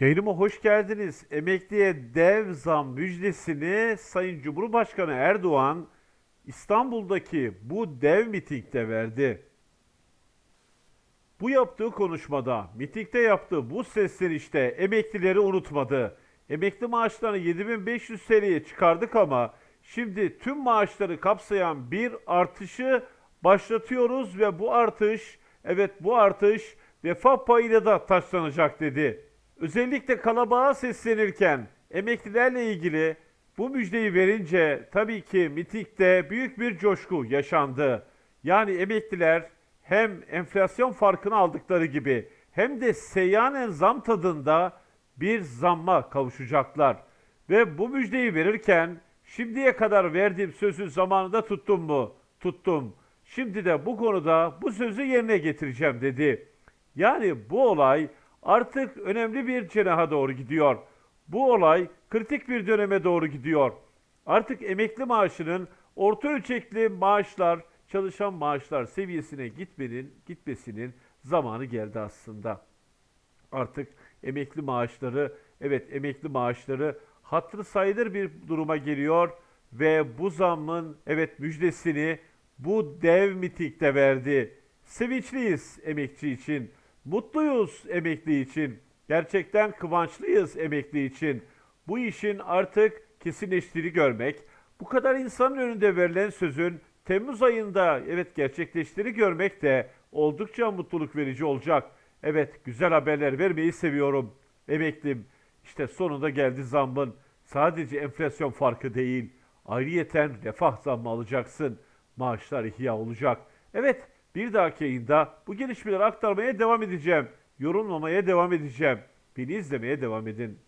Yayınıma hoş geldiniz. Emekliye dev zam müjdesini Sayın Cumhurbaşkanı Erdoğan İstanbul'daki bu dev mitingde verdi. Bu yaptığı konuşmada, mitingde yaptığı bu seslenişte emeklileri unutmadı. Emekli maaşlarını 7500 TL'ye çıkardık ama şimdi tüm maaşları kapsayan bir artışı başlatıyoruz ve bu artış, evet bu artış refah payıyla da taşlanacak dedi. Özellikle kalabalığa seslenirken emeklilerle ilgili bu müjdeyi verince tabii ki mitingde büyük bir coşku yaşandı. Yani emekliler hem enflasyon farkını aldıkları gibi hem de seyyanen zam tadında bir zamma kavuşacaklar. Ve bu müjdeyi verirken şimdiye kadar verdiğim sözü zamanında tuttum mu? Tuttum. Şimdi de bu konuda bu sözü yerine getireceğim dedi. Yani bu olay artık önemli bir cenaha doğru gidiyor. Bu olay kritik bir döneme doğru gidiyor. Artık emekli maaşının orta ölçekli maaşlar, çalışan maaşlar seviyesine gitmenin, gitmesinin zamanı geldi aslında. Artık emekli maaşları, evet emekli maaşları hatırı sayılır bir duruma geliyor ve bu zammın evet müjdesini bu dev mitingde verdi. Sevinçliyiz emekçi için, mutluyuz emekli için, gerçekten kıvançlıyız emekli için. Bu işin artık kesinleştiğini görmek, bu kadar insanın önünde verilen sözün Temmuz ayında evet gerçekleştiğini görmek de oldukça mutluluk verici olacak. Evet güzel haberler vermeyi seviyorum. Emeklim işte sonunda geldi zammın. Sadece enflasyon farkı değil. Ayrıyeten refah zammı alacaksın. Maaşlar ihya olacak. Evet bir dahaki yayında bu gelişmeleri aktarmaya devam edeceğim. Yorumlamaya devam edeceğim. Beni izlemeye devam edin.